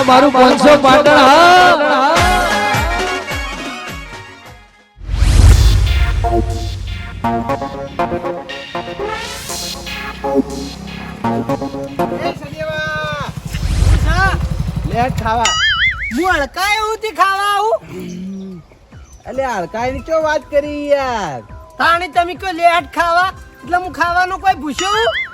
આ મારું પાંચસો પાટણ ખાવા. આવું? એટલે હડકાઈ ની ક્યો વાત કરી યાર? તાણી તમે કોઈ લેટ ખાવા? એટલે હું ખાવાનું કોઈ પૂછ્યો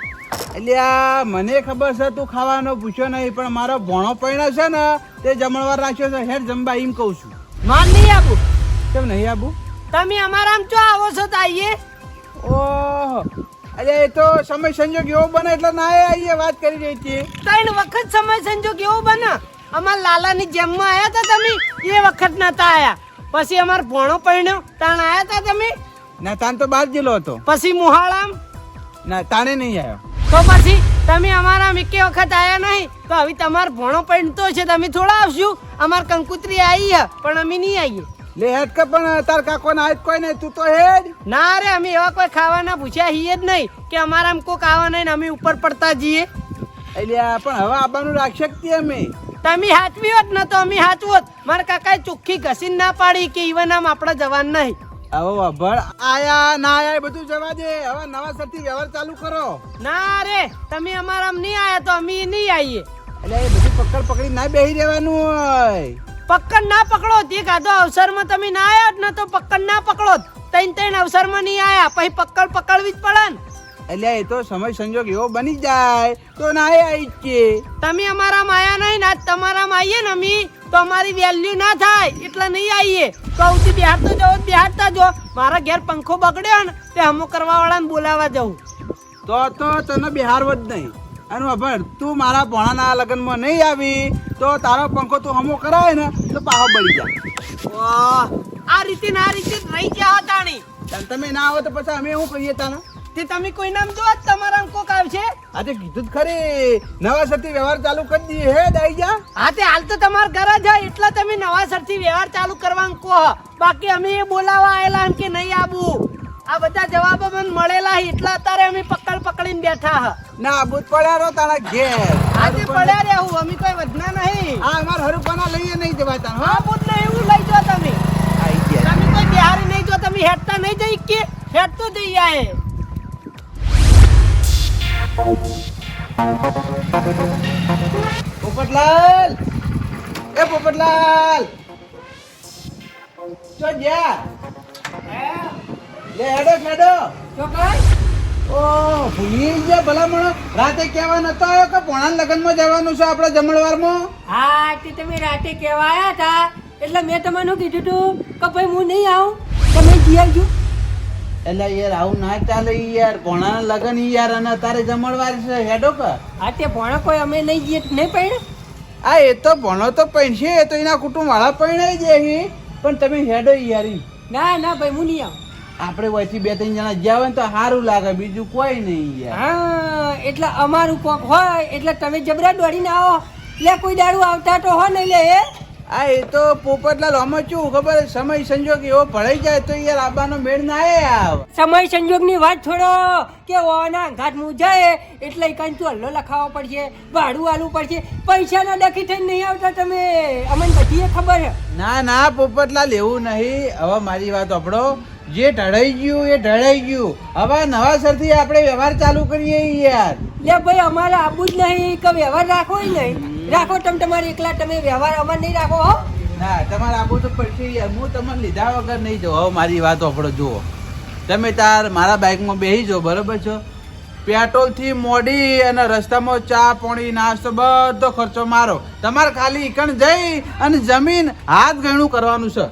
એટલે આ મને ખબર છે તું ખાવાનો પૂછ્યો નહીં પણ મારો ભોણો પૈણો છે ને તે જમણવાર રાખ્યો છે. હેડ જમવા એમ કહું છું. માન નહીં આપું. કેમ નહીં આપું? તમે અમારા આમ ચો આવો છો તો આવીએ ઓહો. અરે એ તો સમય સંજોગ એવો બને એટલે ના આવીએ વાત કરી રહી હતી. ત્રણ વખત સમય સંજોગ એવો બને. અમાર લાલાની જેમમાં આવ્યા હતા તમે એ વખત નતા આયા. પછી અમાર ભોણો પૈણો તાણ આયા હતા તમે? ના તાન તો બાદ ગયેલો હતો. પછી મુહાળામ? ના તાણે નહીં આવ્યો તો પછી તમે અમારા મિકે વખત આવ્યા નહીં તો હવે તમારો ભણો પડતો છે તમે થોડા આવશું. અમાર કંકુત્રી આવી હે પણ અમે નહીં આવીએ લે હેડ કે પણ તાર કાકો ના આજ કોઈ નહીં તું તો હેડ. ના રે અમે એવા કોઈ ખાવાના પૂછ્યા હીએ જ નહીં કે અમારા આમ કોક આવા નહીં ને અમે ઉપર પડતા જઈએ. એટલે પણ હવે આવવાનું રાખી જ તે અમે? તમે હાચવી હોત ન તો અમે હાચવોત મારા કાકાએ ચોખ્ખી ઘસીને ના પાડી કે ઈવન આમ આપણા જવાન નહીં. હવે વભળ આયા ના આયા બધું જવા દે. હવે નવા સરથી વ્યવહાર ચાલુ કરો. ના રે તમે અમારા નહીં આયા તો અમે નહીં આવીએ એટલે એ બધું પકડ પકડી ના બેહી રહેવાનું હોય. પક્કડ ના પકડો તે કાધો અવસરમાં તમે ના આયા જ ને તો પક્કડ ના પકડો. તૈન ત્રણ અવસરમાં નહીં આયા પછી પક્કડ પકડવી જ પડે ને. એટલે એ તો સમય સંજોગ એવો બની જાય. તો ના આવી કે. તમે અમારામાં માયા નહીં ને આજ તમારામાં આવીએ ને અમે. તો અમારી વેલ્યુ ના થાય એટલે નહીં આવીએ. તો આવતી બિહારતો જવો બિહારતા જો. મારા ઘેર પંખો બગડ્યો ને તે હમો કરવા વાળાને બોલાવા જવું તો તો તને બિહારવો જ નહીં. અને વભળ તું મારા ભોણાના લગ્નમાં નહીં આવી તો તારો પંખો તું હમો કરાય ને તો પાહો બળી જાય વાહ આ રીતે ને રીતે રહી ગયા હતા તમે ના આવો તો પછી અમે શું કહીએ તાને? તે તમે કોઈ નામ જો તમારા કોક આવશે આજે કીધું જ ખરી. નવા સરથી વ્યવહાર ચાલુ કરી દઈએ હે દાઈ જા હા તે હાલ તો તમારા ઘર જ એટલે તમે નવા સરથી વ્યવહાર ચાલુ કરવાનું કહો બાકી અમે એ બોલાવા આયેલા એમ કે નહીં આવું આ બધા જવાબો મને મળેલા એટલા અત્યારે અમે પકડ પકડીને બેઠા હા. ના બુત પડ્યા રહો તારા ઘેર. આજે પડ્યા. રહેવું અમે કોઈ વધના નહીં. હા અમાર હરુપાના લઈએ નહીં જવા તા હા. બુધ ને એવું લઈ જો તમે. આઈ ગયા. તમે કોઈ બિહારી નહીં જો તમે હેડતા નહીં જઈ કે? હેડતો જઈ આયે. પોપટલાલ! એ પોપટલાલ! ચો જ્યા. લે હેડો હેડો. ઓ ભૂલી ગયા ભલામણ. રાતે કહેવા નતો આવ્યો કે પોણા લગ્નમાં જવાનું છે આપણે જમણવારમાં? હા તે તમે રાતે કહેવાયા હતા. એટલે મેં તમને કીધું તું કે ભાઈ હું નહીં આવું. તમે જઈ આવજો. એટલે યાર આવું ના ચાલે યાર. પોણા લગન યાર અને તારે જમણવાર છે હેડો કે આ તે ભણો કોઈ અમે નહીં જઈએ નહીં પડે આ એ તો ભણો તો પૈણશે એ તો એના કુટુંબ વાળા પૈણાઈ જાય પણ તમે હેડો યાર. ના ના ભાઈ હું નહીં આવું. આપણે વચ્ચે બે ત્રણ જણા જ્યાં હોય તો સારું લાગે બીજું કોઈ નહીં યાર. હા એટલે અમારું કોક હોય એટલે તમે જબરા દોડીને આવો. લે કોઈ દાડું આવતા તો હો નહીં લે એ આ એ તો પોપટલાલ આમાં શું ખબર? સમય સંજોગ એવો ભળાઈ જાય તો યાર આબાનો મેળ ના આવે. સમય સંજોગની વાત છોડો કે ઓના ઘાટ મુજાય એટલે કાંઈ તું હલ્લો લખાવો પડશે ભાડું આલવું પડશે પૈસાના ડખી થઈને નહીં આવતા તમે. અમને બધી ખબર. છે ના ના પોપટલાલ એવું નહીં. હવે મારી વાત આપણો જે ઢળાઈ ગયું એ ઢળાઈ ગયું. હવે નવા સરથી આપણે વ્યવહાર ચાલુ કરીએ યાર. લે ભાઈ અમારે આપવું જ નહીં કે વ્યવહાર રાખવો નહીં. રાખો તમે તમારે એકલા તમે વ્યવહાર અમાર નહીં રાખો હો. ના તમારે આપો તો પડશે યાર હું તમને લીધા વગર નહીં જાઉં. હવે મારી વાત સાંભળો જુઓ. તમે તાર મારા બાઇકમાં બેસી જાઓ બરોબર છો? પેટ્રોલથી મોડી અને રસ્તામાં ચા પાણી નાસ્તો બધો ખર્ચો મારો. તમારે ખાલી ઈકણ જઈ અને જમીન હાથ ગણું કરવાનું છે.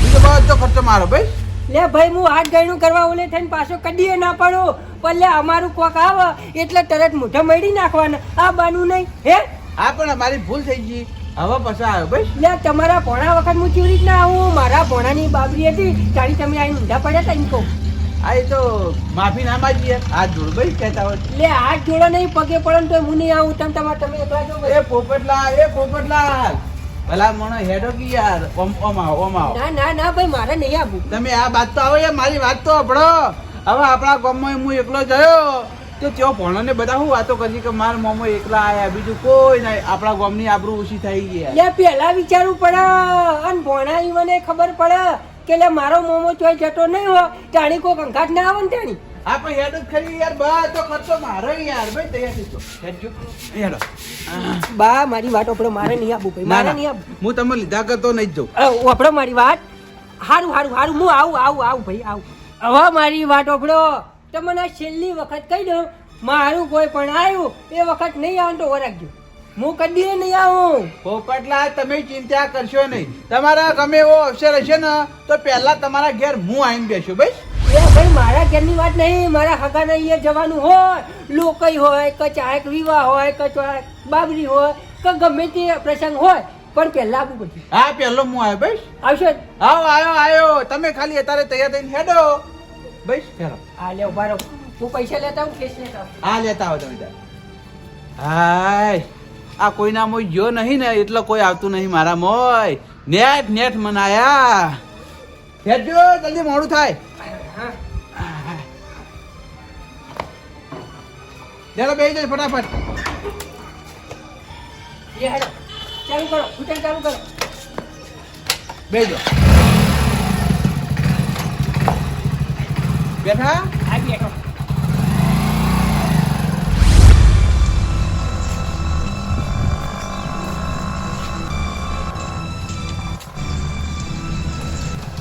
બીજો બધો ખર્ચો મારો ભાઈ. લે ભાઈ હું હાથ ગણું કરવા ઓલે થઈને પાછો કડીએ ના પડો. પણ લે અમારું કોક આવે એટલે તરત મોઢા મળી નાખવાના. આ બાનું નહીં હે? હા પણ અમારી ભૂલ થઈ ગઈ. હવે પછી આવ્યો ભાઈ લે તમારા ભોણા વખત હું ચીવી રીતના આવું? મારા ભોણાની બાબરી હતી તારી તમે આઈને ઊંધા પડ્યા હતા ઇનકો આ એ તો માફી ના માંગીએ. હાથ જોડ ભાઈ કહેતા હોય. લે હાથ જોડો નહીં પગે પડે તો હું નહીં આવું. તમે તમારે તમે એકલા જો એ પોપટલા એ પોપટલા ભલા મોણો હેડો કી યાર? ઓમ ઓમ આવો ઓમ આવો. ના ના ના ભાઈ મારે નહીં આવું તમે આ વાત તો આવો યાર મારી વાત તો સાંભળો. હવે આપણા ગામમાં હું એકલો જયો તો તેઓ ભણોને બધા શું વાતો કરી કે મારા મોમો એકલા આયા બીજું કોઈ નહીં. આપણા ગામની આબરૂ ઓછી થઈ ગઈ લે પેલા વિચારવું પડે. અને ભોણાઈ મને ખબર પડે કે લે મારો મોમો ચોય જતો નહીં હો ટાણી કોઈ કંકાટ ના આવે ને ટાણી હા પણ હેડ જ ખરી યાર બા તો ખર્ચો મારો યાર. ભાઈ તૈયાર થઈ જાઓ. હેડ. બા મારી વાત ઓપડો મારે નહીં આપું ભાઈ મારે નહીં આપવું. હું તમે લીધા કરતો નહીં જ જઉં. અ, મારી વાત. હારું હારું હારું. હું આવું આવું આવું ભાઈ આવું. હવે મારી વાત ઓપડો. તમને મને છેલ્લી વખત કહી દઉં મારું કોઈ પણ આવ્યું એ વખત નહીં આવે તો વરાગજો હું કદી નહીં આવું. પોપટલા તમે ચિંતા કરશો નહીં. તમારા ગમે એવો અવસર હશે ને તો પહેલા તમારા ઘેર હું આવીને બેસું ભાઈ એ ભાઈ મારા ઘરની વાત નહીં. મારા હગાના અહીંયા જવાનું હોય લોકઈ હોય કે ચાહે વિવાહ હોય કે બાબરી હોય કે ગમે તે પ્રસંગ હોય પણ પહેલા આવવું પડશે. હા પહેલો હું આવ્યો ભાઈ આવશો? આવો આવ્યો આવ્યો તમે ખાલી અત્યારે તૈયાર થઈને હેડો. ભાઈ ફેરો આ લે ઊભા રહો. હું પૈસા લેતા હું કેશ લેતા આ લેતા આવો તમે. હાય. આ કોઈના મોય જો નહીં ને એટલે કોઈ આવતું નહીં મારા મોય. નેટ નેટ મનાયા. હેડજો જલ્દી મોડું થાય. ચાલો બેસી જાય ફટાફટ. ચાલુ કરો. ચાલુ કરો. બેજો બેઠા? આ બેઠો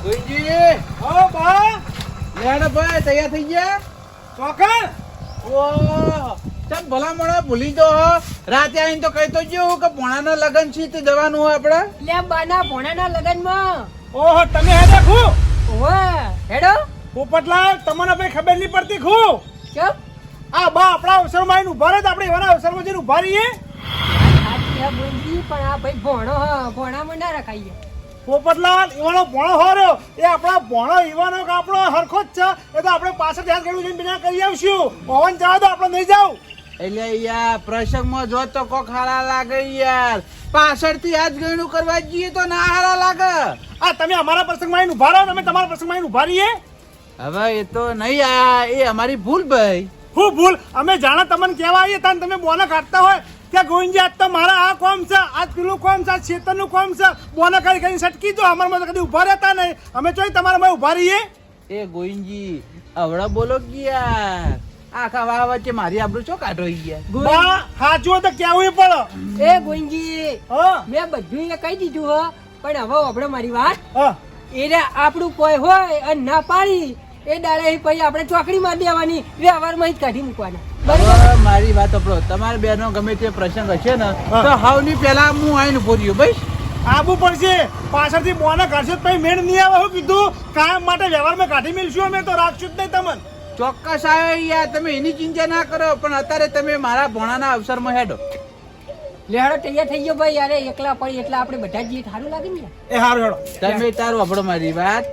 કોઈજી? ઓ બા. લેડ ભાઈ તૈયાર થઈ ગયા? ચોકન ઓહ ચમ ભલા મોડા ભૂલી જો રાતે આવીને તો કહી તો ગયો કે પોણાના લગન છે તે જવાનું હોય આપણે લે બાના ભોણાના લગનમાં. ઓહો તમે હેડે ખુ. ઓહો હેડો. પોપટલાલ તમને ભાઈ ખબર નહીં પડતી ખુ કેમ? આ બા આપણા અવસરમાં આવીને ઊભા રહે તો આપણે એવાના અવસરમાં જઈને ઊભા રહીએ. પણ આ ભાઈ ભોણો હા ભોણામાં ના રખાઈએ. પોપટલાલ ઈવાનો ભોણો હોર્યો એ આપણા ભોણો ઈવાનો કે આપણો હરખો જ છે. એ તો આપણે પાછળ ધ્યાન કર્યું જઈને બિના કરી આવશું. પવન જવા દો આપણે નહીં જાવ એટલે યાર પ્રસંગમાં જો તો કોક હારા લાગે યાર. પાછળથી આજ ગણું કરવા જઈએ તો ના હારા લાગે. આ તમે અમારા પ્રસંગમાં ઊભા રહો અમે તમારા પ્રસંગમાં એનું ઊભા રહીએ. હવે એ તો નહીં આ એ અમારી ભૂલ ભાઈ. હું ભૂલ? અમે જાણે તમને કહેવા આવીએ તાન તમે બોના કાઢતા હોય. કે ગોવિંદજી આજ તો મારા આ કોમ છે આજ પેલું કોમ છે આજ છેતરનું કોમ છે. બોના કરી કરીને સટકી દો અમારા માં કદી ઊભા રહેતા નહીં. અમે જોઈ તમારા માં ઊભા રહીએ? એ ગોવિંદજી અવળા બોલો કે યાર આખા વાહ વચ્ચે મારી આબરૂ ચો કાઢો ગયા? બા હાચું તો કેવું પડે એ ગોવિંદજી હા. મેં બધું કહી દીધું હો પણ હવે આપણે મારી વાત. હા. એને આપણું કોઈ હોય અને ના પાડી એ દાડે પછી આપણે ચોકડીમાં દેવાની વ્યવહારમાં જ કાઢી મૂકવાના. બરોબર? મારી વાત આપણો તમારે બેનો ગમે તે પ્રસંગ હશે ને તો હાવની પહેલા હું આવીને ઊભો રહ્યો ભાઈ આબુ પડશે પાછળથી બોના કાઢશો તો પછી મેળ નહીં આવે હું કીધું કાયમ માટે વ્યવહારમાં કાઢી મેળશું અમે તો રાખશું જ નહીં તમને. ચોક્કસ આવે યાર તમે એની ચિંતા ના કરો પણ અત્યારે તમે મારા ભોણાના અવસરમાં હેડો. લેહાડો તૈયાર થઈ ગયો ભાઈ યાર એકલા પડી એટલે આપણે બધા જઈએ સારું લાગે ને એ સારું હેડો તમે તાર વાપડો મારી વાત.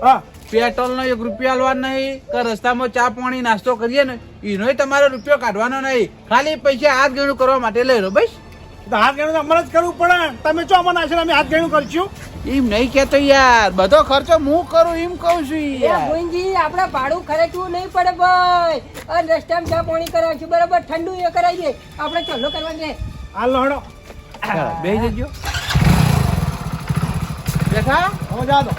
પેટ્રોલ નો એક રૂપિયા લેવા નહીં કે રસ્તામાં ચા પાણી નાસ્તો કરીએ ને એનો તમારો રૂપિયો કાઢવાનો નહીં. ખાલી પૈસા હાથ ગણું કરવા માટે લઈ લો બસ. તો હાથ ગણું અમારે જ કરવું પડે. તમે ચો અમને આશરે અમે હાથ ગણું કરશું? એમ નહીં કેતો યાર. બધો ખર્ચો હું કરું એમ કહું છું એ યાર. આપણે ભાડું ખર્ચવું નહીં પડે ભાઈ. અને રસ્તામાં ચા પાણી કરાવશું બરાબર? ઠંડુ એ કરાવીએ. આપણે ચલો કરવા રહે હાલ લો હેડો ચાલો, બેસી જજો બેઠા હવે જા દો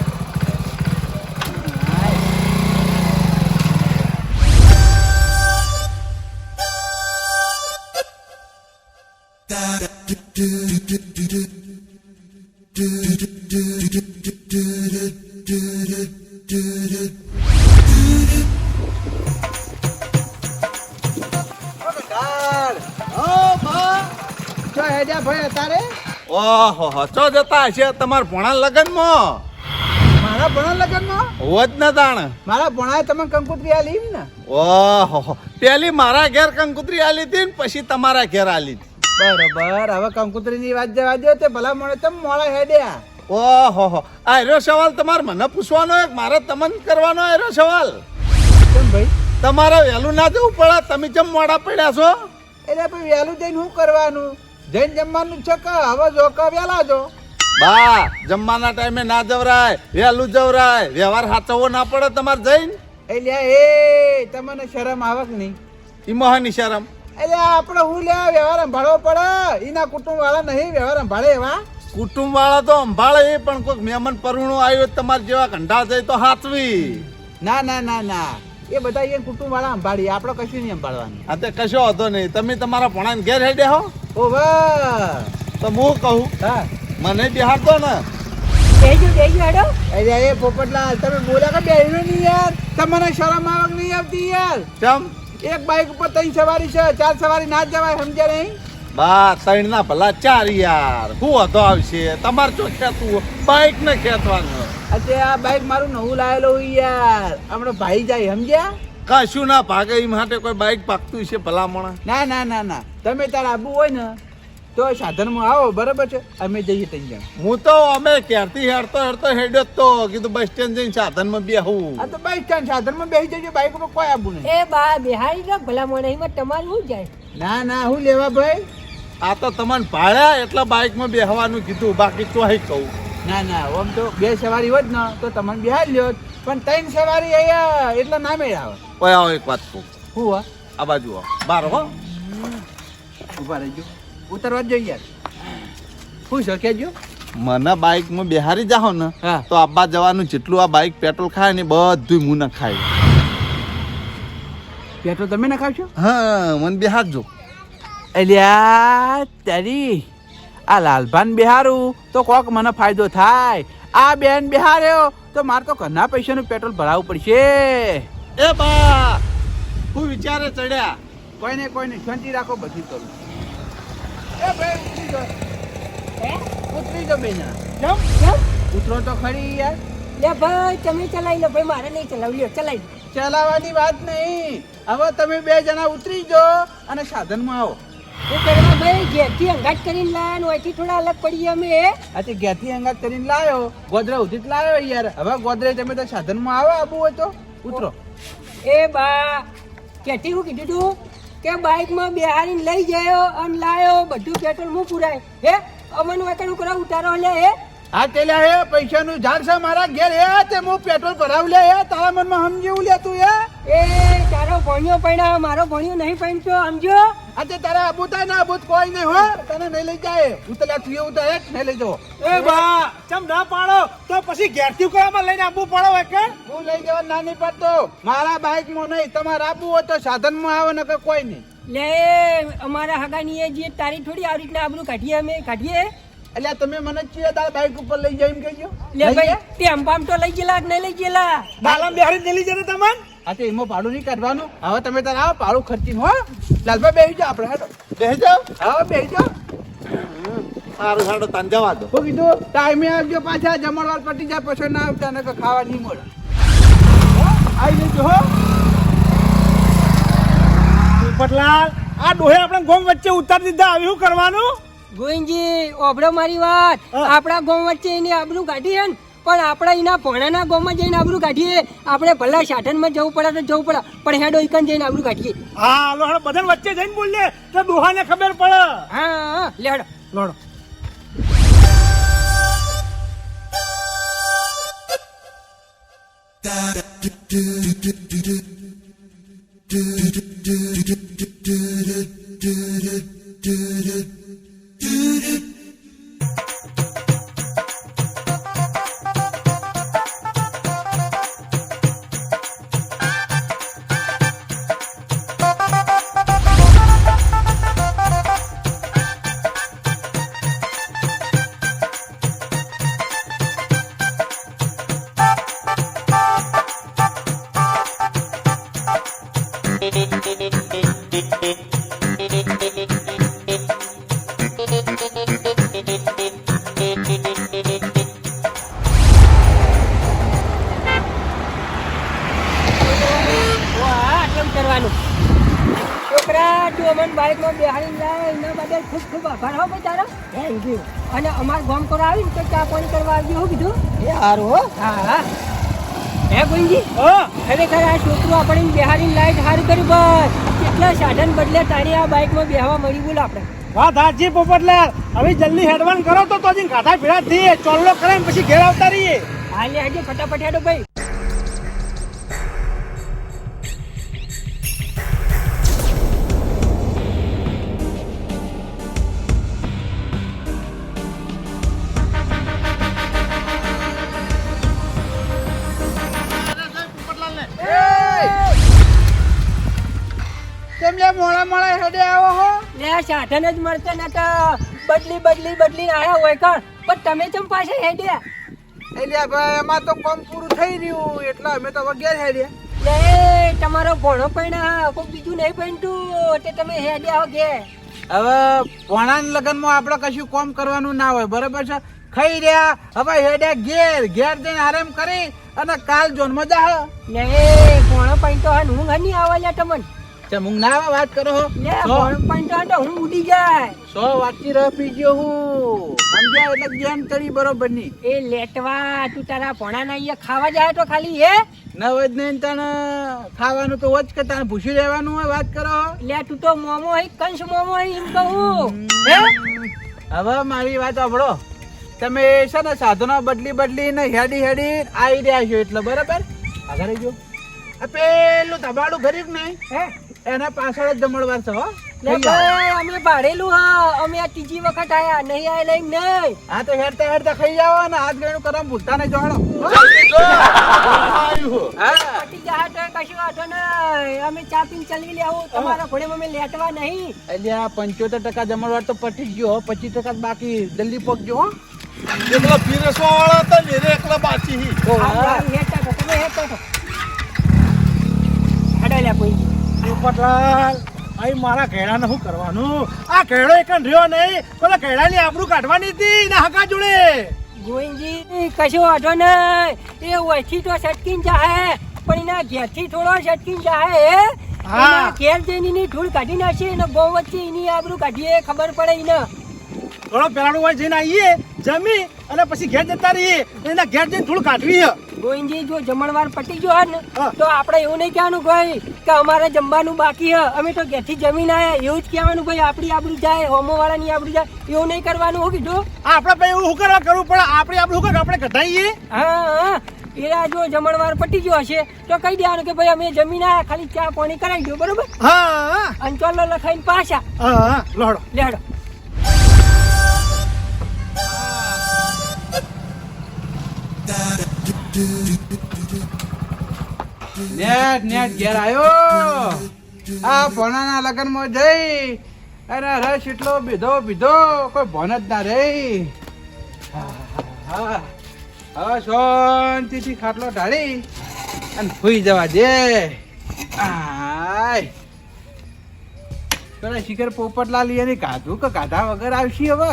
ચો હેડ્યા ભાઈ ઓહો ચો જતા હશે તમારા ભણા લગનમાં? મારા ભણા લગનમાં? હોત ન તાણ. મારા ભણાએ તમે કંકુતરી આલી ને? ઓહો પેલી મારા ઘેર કંકુતરી આલી હતી ને પછી તમારા ઘેર આલી હતી. બરોબર હવે કંકુતરી ની વાત જવા દો તે ભલા મળે તમે મોડા હેડ્યા. ઓહો આ એરો સવાલ તમારે મને પૂછવાનો મારે તમને કરવાનો એરો સવાલ? કેમ ભાઈ? તમારે વહેલું ના જવું પડે? તમે જેમ મોડા પડ્યા છો? એટલે પછી વહેલું જઈને શું કરવાનું? જઈને જમવાનું છે કે હવે જો કે વેલા જો? બા જમવાના ટાઈમે ના જવરાય વહેલું જવરાય. વ્યવહાર સાચવવો ના પડે તમારે જઈને એટલે એ તમને શરમ આવે કે નહીં? એ મહાની શરમ. એટલે આપણે હું લે વ્યવહાર સંભાળવો પડે. એના કુટુંબ વાળા નહીં વ્યવહાર સંભાળે એવા. કુટુંબ વાળા તો સંભાળે એ પણ કોઈક મહેમાન પરુણો આવ્યો તમારે જેવા કંઢા જાય તો હાથવી ના ના ના ના. એ બધા એ કુટુંબ વાળા સંભાળી આપણે કશું નહીં સંભાળવાનું. આ તે કશો હતો નહીં. તમે તમારા ભણાને ઘેર હેડે હો? ઓ વાહ તો હું કહું હા. મને બિહારતો ને. બેજો બેજો હેડો. અરે એ પોપટલાલ તમે બોલ્યા કે બેહીનો નહીં યાર. તમને શરમ આવક નહીં આવતી યાર. ચમ એક બાઈક ઉપર ત્રણ સવારી છે ચાર સવારી ના જવાય સમજ્યા નહીં? બા ત્રણ ના ભલા ચાર યાર. શું હતો આવશે? તમારે જો ખેતું બાઈક ને ખેતવાનું આજે આ બાઈક મારું નવું લાવેલો હોય યાર. હમણાં ભાઈ જાય સમજ્યા? કશું ના ભાગે એ માટે કોઈ બાઈક પાકતું છે ભલામણ? ના ના ના ના. તમે તાર આબુ હોય ને તો સાધનમાં આવો બરાબર છે? અમે જઈએ ત્યાં જણ. હું તો અમે ક્યારથી હેડતો હેડતો હેડ્યો તો. કીધું બસ સ્ટેન્ડ જઈને સાધનમાં બેહું. આ તો બસ સ્ટેન્ડ સાધનમાં બેસી જજો બાઇક ઉપર કોઈ આબુ નહીં. એ બા બિહારી રે ભલા મને એમાં તમારું શું જાય? ના ના હું લેવા ભાઈ. આ તો તમને ભાડ્યા એટલે બાઇકમાં બેહવાનું કીધું બાકી તો કહું. ના ના આમ તો બે સવારી હોત ને તો તમને બિહાર લ્યો. પણ ત્રણ સવારી અહીંયા એટલે ના મેળ આવે ઓય આવો એક વાત કહું. હું હા? આ બાજુ આવો બાર હો. ઊભા રહેજો. ઉતરવા જ જોઈએ યાર. શું છે? કહેજો મને બાઈકમાં બિહારી જાઓ ને. તો આબા જવાનું જેટલું આ બાઈક પેટ્રોલ ખાય ને બધું હું ના ખાય પેટ્રોલ તમે નખાવશો? હા મને બેહારજો. અલ્યા તારી. આ લાલભાન બિહારું તો કોક મને ફાયદો થાય. આ બેન બિહાર્યો તો મારે તો ઘરના પૈસાનું પેટ્રોલ ભરાવવું પડશે. એ બા હું વિચારે ચડ્યા. કોઈ ને કોઈ ને શાંતિ રાખો બધી કરું. એ ભાઈ ઉતરી જો હે? ઉતરી જો બે જમ કેમ ઉતરો તો ખરી યાર. લે ભાઈ તમે ચલાવી લો. ભાઈ મારે નહીં ચલાવી લ્યો ચલાવી ચલાવવાની વાત નહીં. હવે તમે બે જણા ઉતરી જો અને સાધનમાં આવો. કરવા ભાઈ ઘેરથી અંગાટ કરીને લાયા ને ઓયથી થોડા અલગ પડીએ અમે. એ આ તે ઘેરથી અંગાત કરીને લાયો. ગોદરા ઉધી લાયો યાર. હવે ગોદરે તમે તો સાધનમાં આવો આબુ હોય તો. ઉતરો. એ બા કેથી હું કીધું તું કે બાઇકમાં બેહારીને લઈ ગયો અને લાયો બધું પેટ્રોલ હું પુરાય. હે અમન વાકણ કરો ઉતારો લે હે. હા તેલા હે પૈસાનું ઝાડ છે મારા ઘેર હે તે હું પેટ્રોલ ભરાવ લે હે તારા મનમાં સમજ્યું લે તું હે એ તારો ભણ્યો પૈણા મારો ભણ્યો નહીં પૈણતો સમજો? આ તે તારા થાય ને આબુ કોઈ નહીં હો. તને નહીં લઈ જાય. ઉતર્યા તું ઉતારે નહીં લઈ જો એ બા ચમ ના પાડો? તો પછી ઘેરથી કોઈમાં લઈને આવવું પડો હોય કે હું લઈ જવા ના નહીં પડતો. મારા બાઇકમાં નહીં તમારે આપવું હોય તો સાધનમાં આવે ને કે કોઈ નહીં. લે અમારા હગાની એ જે તારી થોડી આવી રીતના આપણું કાઢીએ અમે કાઢીએ. એટલે તમે મને જ છીએ બાઈક બાઇક ઉપર લઈ જાય એમ કહેજો લે ભાઈ ગયા? તે તો લઈ ગયેલા કે નહીં લઈ ગયેલા. બાલામ બિહારી દેલી જરે તમને આ તો એમાં ભાડું નહીં કાઢવાનું. હવે તમે તાર આવો ભાડું ખર્ચી હો. લાલભાઈ બેસી જાઓ આપણે હેડો. બેહી જાઓ. હા બેહી જાઓ. સારું સારું તને જવા દો હું કીધું ટાઈમે આવજો પાછા જમણવાર પટી જાય પછી ના આવતા ને ખાવા નહીં મળે. હો? આવી જજો હો. પોપટલાલ આ ડોહે આપણે ગોમ વચ્ચે ઉતારી દીધા. આવી શું કરવાનું? ગોવિંદજી ઓભળો મારી વાત. આપણા ગામ વચ્ચે એની આબરૂ કાઢી હે ને? પણ આપણે એના ભણાના ગામમાં જઈને આબરૂ કાઢીએ આપણે ભલા સાધનમાં જવું પડે તો જવું પડે. પણ હેડો ઈકન જઈને આબરૂ કાઢીએ હા લો બધાને વચ્ચે જઈને બોલીએ તો ડોહાને ખબર પડે. હા લે હેડો. લોડો વાહ, Do-do. ખૂબ ખૂબ આભાર હો ભાઈ તારો. થેન્ક યુ અને અમાર ગામ પર આવીને તો ચા પાણી કરવા આવજો હું કીધું એ સારું હો. હા હા. હે ગોવિંદજી હો. ખરેખર આ છોકરું આપણે બિહારી લાઈટ સારું કર્યું બસ. કેટલા સાધન બદલે તારી આ બાઇકમાં બેહવા મળી બોલ આપણે. વાત હાજી પોપટલાલ હવે જલ્દી હેડવાન કરો તો તો જઈને ગાધા ભેળા થઈએ. ચોલ્લો કરે પછી ઘેર આવતા રહીએ. હાલે આજે ફટાફટ હેડો ભાઈ. લે મોડા મોડા હેડે આવો હો. લે સાધન જ મળશે ને તો બદલી બદલી બદલી આયા હોય કણ? પણ તમે ચમ પાછા હેડ્યા? એટલે ભાઈ એમાં તો કોમ પૂરું થઈ રહ્યું. એટલે અમે તો વગેરે હેડ્યા. લે તમારો ભણો પણ કોઈ બીજું નહીં પૈણતું તે તમે હેડ્યા હો કે હવે પોણાના લગ્નમાં આપણે કશું કોમ કરવાનું ના હોય બરાબર છે? ખાઈ રહ્યા હવે હેડ્યા ઘેર. ઘેર જઈને આરામ કરી અને કાલ જોન મજા હે. લે ભણો પૈણતો હન હું ઘરની આવા લ્યા તમને? ચમ હું ના આવે વાત કરો હો. ભણો તો હું ઉડી જાય. સો વાતચી રહ પીજો હું. સમજ્યા એટલે જ્ઞાન કરી બરોબરની. એ લેટવા તું તારા ભણાના અહીંયા ખાવા જાય તો ખાલી હે? નવ જ નહીં તને ખાવાનું તો વચ કે તને ભૂસી લેવાનું હોય વાત કરો લે તું તો મોમો હઈ કંસ મોમો હઈ એમ કહું. હવે મારી વાત સાંભળો. તમે છે ને સાધનો બદલી બદલી ને હેડી હેડી આવી રહ્યા છો એટલે બરાબર? આગળ જો પેલું ધબાડું ખરીક નહીં. હે? એના પાછળ જ જમણવાર છે હો. લે ભાઈ અમે ભાડેલું હા. અમે આ ત્રીજી વખત આયા. નહીં આય લઈ નહીં. હા તો હેરતા હેરતા ખાઈ જાવ ને આજ ગણું કરમ ભૂલતા નહીં જોડો પટી જા તો કશું વાંધો નહીં. અમે ચા પીને ચલવી લેવું તમારા ઘોડે અમે લેટવા નહીં. એટલે આ પંચોતેર ટકા જમણવાર તો પટી જ ગયો પચીસ ટકા બાકી જલ્દી પકજો હો. એકલા પીરસવા વાળા હતા મેરે એકલા બાચી હી. તો તમે હેટા તો. હેડો લે કોઈ. પોપટલાલ અહીં મારા કેળાને શું કરવાનું? આ ઘેડો એક રહ્યો નહીં. પેલા કેળાની આબરૂ કાઢવાની હતી ને હકા જોડે. ગોવિંદજી કશું વાંધો નહીં. એ ઓછી તો સટકીન જાહે પણ એના ઘેરથી થોડો સટકીન જાહે હા. ઘેર જઈને ધૂળ કાઢી નાખશે ને બહુ વચ્ચે એની આબરૂ કાઢીએ ખબર પડે એને. થોડો પેલાનું હોય જઈને આવીએ જમી અને પછી ઘેર જતા રહીએ. એના ઘેર જઈને થોડું કાઢવી છે. ગોવિંદજી જો જમણવાર પટી ગયો ને તો આપણે એવું નહીં કહેવાનું ભાઈ કે અમારે જમવાનું બાકી હે અમે તો ઘેરથી જમીને આવ્યા એવું જ કહેવાનું ભાઈ. આપણી આબરૂ જાય હોમો વાળાની આબરૂ જાય. એવું નહીં કરવાનું હું કીધું? આપણે ભાઈ એવું શું કરવા કરવું? પડે આપણે આપણું શું આપણે કઢાઈએ હા હા. એ આ જો જમણવાર પટી ગયો હશે તો કહી દેવાનું કે ભાઈ અમે જમીને આયા ખાલી ચા પાણી કરાવી દો બરોબર? હા હા. અને ચોલો લખાઈને પાછા. હા હા. લડો. લેડો. નેટ નેટ, ઘેર આવ્યો આ ભણાના લગ્નમાં જઈ. અને રસ એટલો બીધો બીધો, કોઈ ભણ જ ના રે. હા હવે શાંતિથી ખાટલો ઢાળી અને સુઈ જવા દે. પેલા શિખર પોપટલાલ એની કાધું કે કાધા વગર આવશે હવે?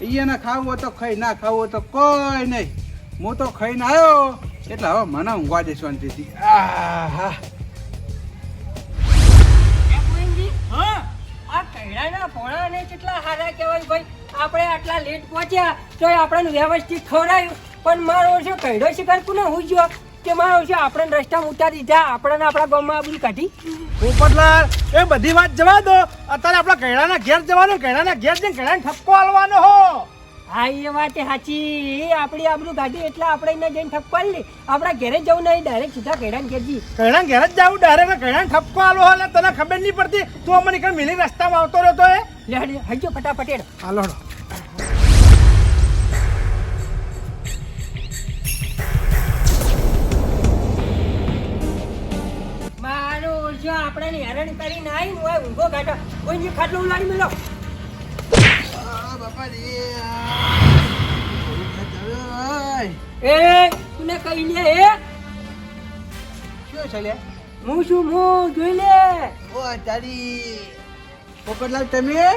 એને ખાવું હોય તો ખાઈ, ના ખાવું હોય તો કોઈ નહીં. હું તો ખાઈને આવ્યો. એટલે હવે મને ઊંઘવા દે શાંતિથી આહા. આ કૈડાના કેટલા હારા કહેવાય ભાઈ. આપણે આટલા લેટ પહોંચ્યા તો આપણને વ્યવસ્થિત ખવડાયું. પણ મારો છે કૈડો શિકાર કોને હું ગયો કે મારો છે? આપણે રસ્તામાં ઉતારી દીધા. આપણને આપણા ગામમાં આબરૂ કાઢી. પોપટલાલ એ બધી વાત જવા દો. અત્યારે આપણા ઘેડાના ઘેર જવાનું ઘેડાના ઘેર જઈને કેળાને ઠપકો આલવાનો હો. હા એ વાત સાચી. એ આપણી આબરૂ કાઢી એટલે આપણે એને જઈને ઠપકો આલી. આપણા ઘેરે જવું નહીં ડાયરેક્ટ સીધા કૈડાને ઘેર જઈ કેળાને ઘેર જ જાવું ડાયરેક્ટ કેળાને ઠપકો આલો હો તને ખબર નહીં પડતી. તું અમને કઈ મિલી રસ્તામાં આવતો રહ્યો એ લે હળી, ફટાફટ. હાલો. હળો. આપણે હેરાન કરીને આવી હોય ઊંઘો કાઢો. કોઈ ખાટલો ઉલાડી મેલો. આવે, એ તુને કહી લે એ? શું છે લે? હું શું હું જોઈ લે. ઓ તારી પોપટલાલ તમે?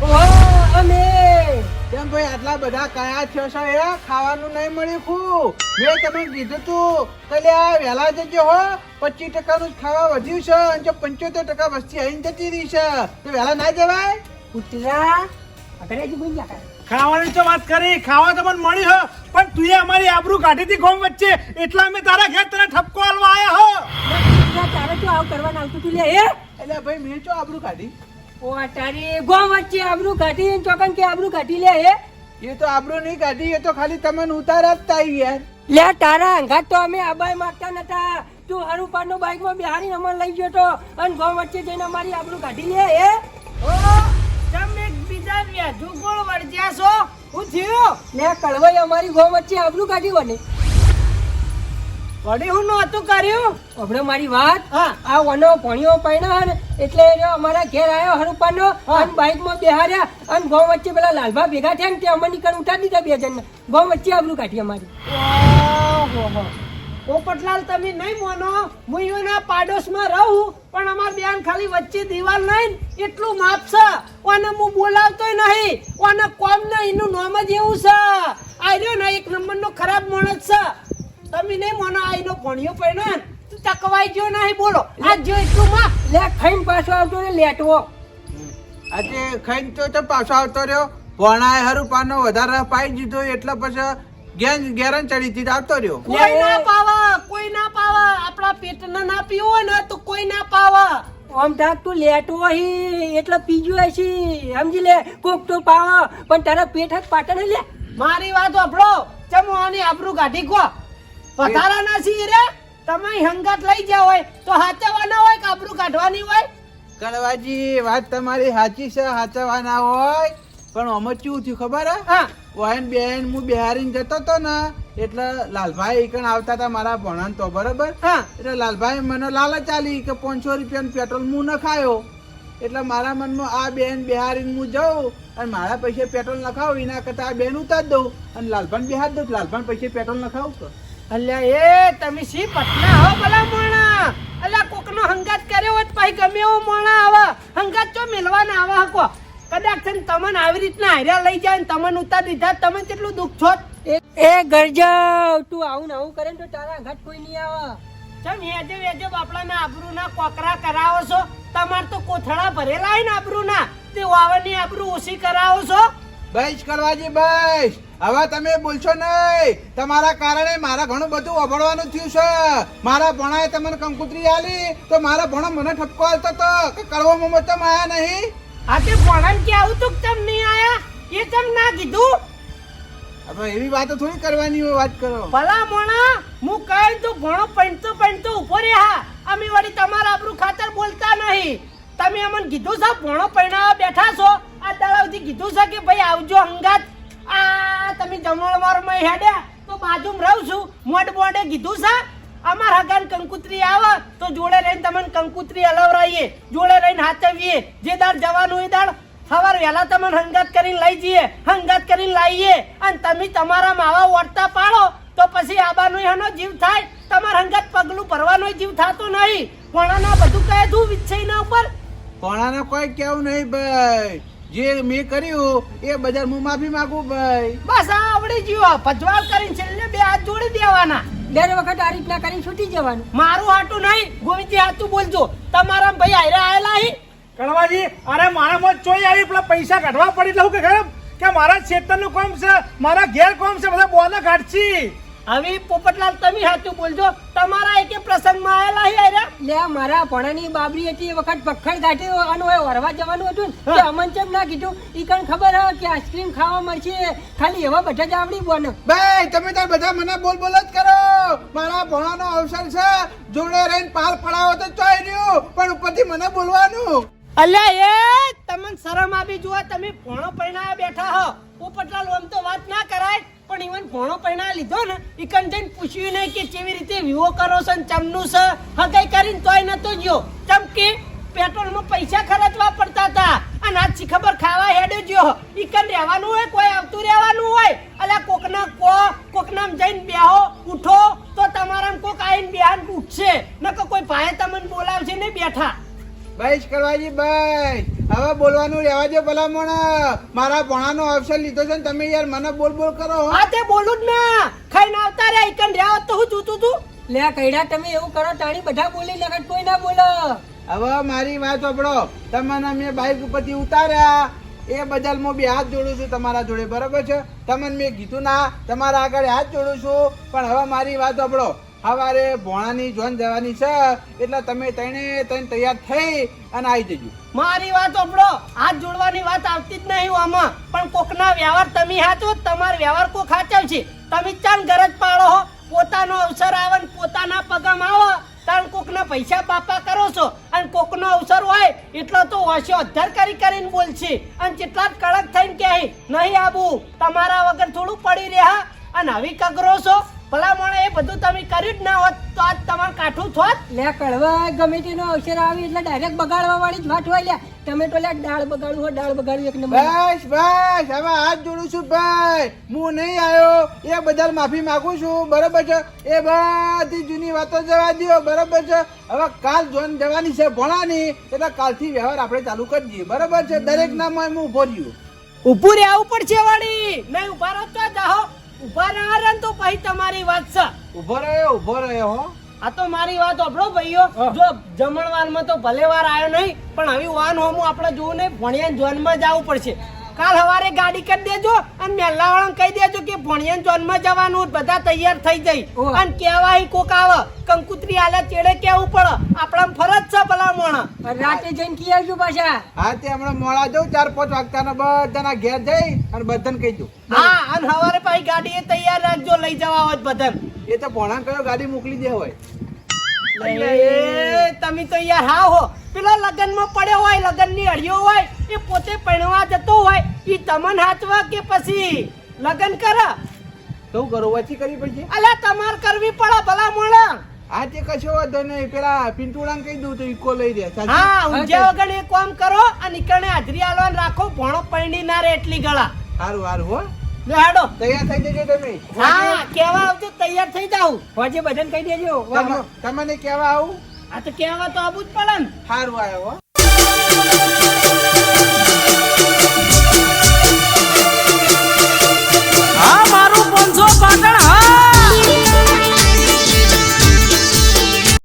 અમે! કેમ ભાઈ આટલા બધા કયા થયો છો? એ ખાવાનું નહીં મળ્યું ખું મેં તમને કીધું તું કે આ વહેલા જજો હો. પચીસ ટકાનું ખાવા વધ્યું છે અને જો પંચોતેર ટકા વસ્તી આવીને જતી રહી છે. તો વહેલા ના જવાય? કૂતરા ખાવાની તો વાત કરી ખાવા તો મને મળી હો. પણ તું અમારી આબરૂ કાઢી હતી ગોમ વચ્ચે. એટલા અમે તારા ઘેર તને ઠપકો આલવા આયા હો. તારે શું આવું કરવાનું આવતું તું લે એ એટલે ભાઈ મેં ચો આબરૂ કાઢી? ઓ તારી ગોમ વચ્ચે આબરૂ કાઢી ચોકન કે આબરૂ કાઢી લે હે? એ તો આબરૂ નહીં કાઢી એ તો ખાલી તમને ઉતાર જ આવી યાર. લે તારા અંગાત તો અમે આબાઈ માગતા નતા. તું હરુપાર નો બાઈકમાં બિહારી અમર લઈ ગયો તો. અને ગોમ વચ્ચે જઈને અમારી આબરૂ કાઢી લે એ તમે બીજા વ્યાજુ ગોળ વળજ્યા છો. હું થયો? લે કળવાઈ અમારી ગોમ વચ્ચે આબરૂ કાઢી વને. વળી હું નહોતું કર્યું. હમણાં મારી વાત. હા. આ વનો ભણ્યો પૈણા ને એટલે અમારા ઘેર આવ્યો હરુપાનો અને બાઇકમાં બેહાર્યા. અને ગૌ વચ્ચે પેલા લાલભા ભેગા થયા ને તે અમને નીકળ ઉઠાડી દીધા બે જણ ગૌ વચ્ચે આબરું કાઢી અમારી. પોપટલાલ તમે નહીં મોનો. હું એના પાડોશમાં રહું પણ અમાર બેન ખાલી વચ્ચે દિવાલ નહીં એટલું માપ છે ઓને હું બોલાવતોય નહીં. ઓને કોમ નહીં એનું નામ જ એવું છે. આ રહ્યો ને એક નંબરનો ખરાબ માણસ છે. તમે નહીં મને આઈનો ભણ્યો પડ્યો ને તું ચકવાઈ ગયો નહીં બોલો. આ જો એટલું માં લે ખાઈને પાછો આવતો ને લેટવો. આજે ખાઈને તો તો પાછો આવતો રહ્યો. ભણાય હરું પાનો વધારે પાઈ દીધો એટલે પછી ગેન ગેરન ચડી થી આવતો રહ્યો. કોઈ ના પાવા કોઈ ના પાવા. આપણા પેટને ના પીવો ને તો કોઈ ના પાવા. આમ થાક તું લેટવો હી એટલે પીજું હશે સમજી લે કોક તો પાવા. પણ તારા પેટ જ પાટણ લે. મારી વાત વાપરો ચમો આની આબરૂ કાઢી કો વધારાના સી રે. તમે હંગાત લઈ ગયા હોય તો હાચવાના હોય કાબરું કાઢવાની હોય. કડવાજી વાત તમારી સાચી છે સાચવાના હોય. પણ અમે કેવું થયું ખબર હે? વહેન બેન હું બિહારીને જતો તો ને એટલે લાલભાઈ એકણ આવતા હતા મારા ભણન તો બરાબર? હા. એટલે લાલભાઈ મને લાલચ આલી કે પાંચસો રૂપિયાનું પેટ્રોલ હું ન ખાયો એટલે મારા મનમાં આ બેન બિહારીને હું જાઉં અને મારા પૈસે પેટ્રોલ નખાવું એના કરતા આ બેન ઉતાર દઉં. અને લાલભાન બિહાર દઉં લાલભાઈ પૈસે પેટ્રોલ નખાવું કે અલ્યા, એ તમે સી પટના હો ભલા મોણા? અલ્યા, કોકનો હંગાત કર્યો હોય તો પછી ગમે એવો મોણા આવે. હંગાત ચો મિલવાના આવે હકો. કદાચ છે તમને આવી રીતના હાર્યા લઈ જાય ને તમને ઉતાર દીધા તમે કેટલું દુઃખ છો? એ ગરજાવ, તું આવું ને આવું કરે તો તારા ઘટ કોઈ નહીં આવે. ચમ હેજે વેજે બાપડાના આબરૂના કોકરા કરાવો છો? તમાર તો કોથળા ભરેલા હોય ને આબરૂના. તે વાવની આબરૂ ઓછી કરાવો છો? બસ કરવાજી બસ હવે તમે બોલશો નહીં. તમારા કારણે મારા ઘણું બધું અભળવાનું થયું છે. મારા ભણાએ તમને કંકુતરી આલી તો મારા ભણો મને ઠપકો આલતો તો. કે કડવો મોમો તમે આયા નહીં? આ તે ભણાન કે આવું તો તમ નહીં આયા? એ તમ ના કીધું? હવે એવી વાતો થોડી કરવાની હોય વાત કરો. ભલા મોણા હું કહી તો ભણો પંચતો પંચતો ઊભો રે હા અમે વળી તમારા આબરૂ ખાતર બોલતા નહીં. તમે અમને કીધું છે, ભણો પરિણામ બેઠા છો. આ દળાવથી કીધું છે કે ભાઈ આવજો હંગાત. આ તમે જમણવારમાં હેડ્યા તો બાજુમાં રહું છું. મોઢ મોડે કીધું છે, અમાર હગાન કંકુત્રી આવે, તો જોડે રહીને તમને કંકુત્રી હલવરાઈએ જોડે રહીને હાચવીએ. જે દાળ જવાનું એ દાળ સવાર વહેલા તમને હંગાત કરીને લઈ જઈએ, હંગાત કરીને લાવીએ. અને તમે તમારા માવા વર્તા પાડો, તો પછી આબાનો એનો જીવ થાય. તમારા હંગાત પગલું ભરવાનો જીવ થતો નહીં. ભણાના બધું કહે તું વિચ્છયના ઉપર. ભણાને કોઈ કેવું નહીં ભાઈ. જે મેં કર્યું એ બજાર હું માફી માંગુ ભાઈ. બસ આ આવડી ગયો. પજવાળ કરીને છેલ્લે બે હાથ જોડી દેવાના. દર વખત આ રીતના કરીને છૂટી જવાનું. મારું હાટું નહીં ગોવિંદજી હાટું બોલજો. તમારા ભાઈ આયરે આયેલા હી. કણવાજી અરે મારામાં ચોઈ આવી પેલા પૈસા કાઢવા પડી લઉં કે ખબર કે મારા ખેતરનું કોમ છે મારા ઘેર કોમ છે બધા બોના કાઢશી હવે પોપટલાલ તમે હાથું બોલજો. તમારા એકે પ્રસંગમાં આયેલા હે અરે? લે મારા ભણાની બાબરી હતી એ વખત પખડ ગાંઠી અને હોય વરવા જવાનું હતું. ને તે અમન ચેમ ના કીધું? ઈ કણ ખબર હે કે આઈસ્ક્રીમ ખાવા મળશે? ખાલી એવા બધા જ આવડી બોને. ભાઈ તમે તાર બધા મને બોલ બોલ જ કરો. મારા ભણાનો અવસર છે. જોડે રહીને પાલ પડાવો તો ચોઈ રહ્યું પણ ઉપરથી મને બોલવાનું. અલ્યા એ તમને શરમ આવી જુઓ તમે ભણો પૈણા બેઠા હો. પોપટલાલ આમ તો વાત ના કરાય. પણ ઈવન ભણો પૈણા લીધો ને, ઈકન જઈને પૂછ્યું નહીં કે કેવી રીતે વિવો કરો છો ને ચમનું છે? હગાઈ કરીને તોય નતો ગયો. ચમ કે પેટ્રોલમાં પૈસા ખર્ચવા પડતા હતા. અને આજથી ખબર ખાવા હેડે ગયો. ઈકન રહેવાનું હોય, કોઈ આવતું રહેવાનું હોય. અલા કોકના કો કોકના જઈને બેહો, ઉઠો, તો તમારા કોક આઈને બેહાન ઉઠશે. નકર કોઈ ભાઈ તમને બોલાવશે ને બેઠા. બસ કરવાજી બસ હવે બોલવાનું રહેવા ભલા ભલામણ. મારા ભણાનો અવસર લીધો છે ને તમે યાર મને બોલ બોલ કરો હા. તે બોલું જ ના. ખાઈને આવતા રે આઈકન રહ્યા તો હું જોતું તું. લે કઈડા તમે એવું કરો તાણી બધા બોલી લગત કોઈ ના બોલો. હવે મારી વાત સાંભળો. તમને મેં બાઇક ઉપરથી ઉતાર્યા. એ બદલ હું બે હાથ જોડું છું તમારા જોડે બરાબર છે? તમને મેં કીધું ના તમારા આગળ હાથ જોડું છું. પણ હવે મારી વાત સાંભળો. સવારે ભોણાની જોન જવાની છે, એટલે તમે ત્રણે ત્રણ તૈયાર થઈ અને આવી જજો. મારી વાત સાંભળો. હાથ જોડવાની વાત આવતી જ નહીં આમાં. પણ કોકના વ્યવહાર તમે હાચો, તમારો વ્યવહાર કોક હાચવ છે. તમે ચાન ગરજ પાડો હો. પોતાનો અવસર આવે ને પોતાના પગમ આવો. તાણ કોકના પૈસા બાપા કરો છો. અને કોકનો અવસર હોય, એટલો તો ઓછો અધ્ધર કરી કરીને બોલશે. અને જેટલા જ કડક થઈને કહે, નહીં આબુ, તમારા વગર થોડું પડી રહ્યા. અને આવી કગરો છો. ભલા મોણે એ બધું તમે કર્યું જ ના હોત તો આજ તમારે કાઠું થોત. લે કડવા ગમે તેનો અવસર આવી એટલે ડાયરેક્ટ બગાડવા વાળી જ વાત હોય લે. તમે તો લે દાળ બગાડવું હોય દાળ બગાડવું એક નંબર બસ બસ હવે હાથ જોડું છું ભાઈ. હું નહીં આવ્યો એ બદલ માફી માંગુ છું. બરોબર છે? એ બધી જૂની વાતો જવા દો બરોબર છે? હવે કાલ જોન જવાની છે ભણાની એટલે કાલથી વ્યવહાર આપણે ચાલુ કરી દઈએ. બરોબર છે? દરેક નામ હું ઊભો રહ્યો. ઊભું રહેવું પડશે વાળી. નહીં ઊભા રહો તો જાઓ. ઊભા રહ્યા રે તો પછી તમારી વાત છે. ઊભો રહ્યો ઊભો રહ્યો હો. આ તો મારી વાત સાંભળો ભાઈઓ. જો જમણવારમાં તો ભલે વાર આવ્યો નહીં પણ હવે વાન હોમું આપણે જોવું નહીં ભણિયાન જોનમાં જવું પડશે. કાલ સવારે ગાડી કરી દેજો અને મેલાવાળાને કહી દેજો કે ભણિયાન જોનમાં જવાનું બધા તૈયાર થઈ જાય. અને કેવાય કોક આવે કંકુત્રી આલે ચેડે કેવું પડે. આપણા ફરજ છે ભલા મોણા. રાતે જઈને કી આવજો પાછા? હા તે હમણાં મોડા જાઉં ચાર પાંચ વાગતાના બધાના ઘેર જઈ અને બધાને કહી દઉં. હા અને સવારે પાછી ગાડી એ તૈયાર રાખજો લઈ જવા હોય બધા એ તો ભણા કયો ગાડી મોકલી દે હોય. એ તમે તો યાર હા હો. પેલો લગનમાં પડ્યો હોય લગનની અડિયો હોય એ પોતે પરણવા જતો હોય એ તમન હાચવા કે પછી? લગન કરે. તો કરો કરવી પડશે અલ્યા તમાર કરવી પડે ભલા મોણા. આ તે કશો વાંધો નહીં. પેલા પિન્ટુડાને કહી દઉં તો ઈકો લઈ દે? હા ઊંઝા વગર એ કામ કરો અને ઈકણે હાજરી આલવાન રાખો ભણો પરણી ના રે એટલી ગળા. સારું સારું હો. તૈયાર થઈ જજો તમે. હા કેવા આવજો તૈયાર થઈ જાવ હોજે બધાને કહી દેજો. તમ- તમને કેવા આવું? આ તો કેવા તો આવું જ પડે ને. સારું આવ્યો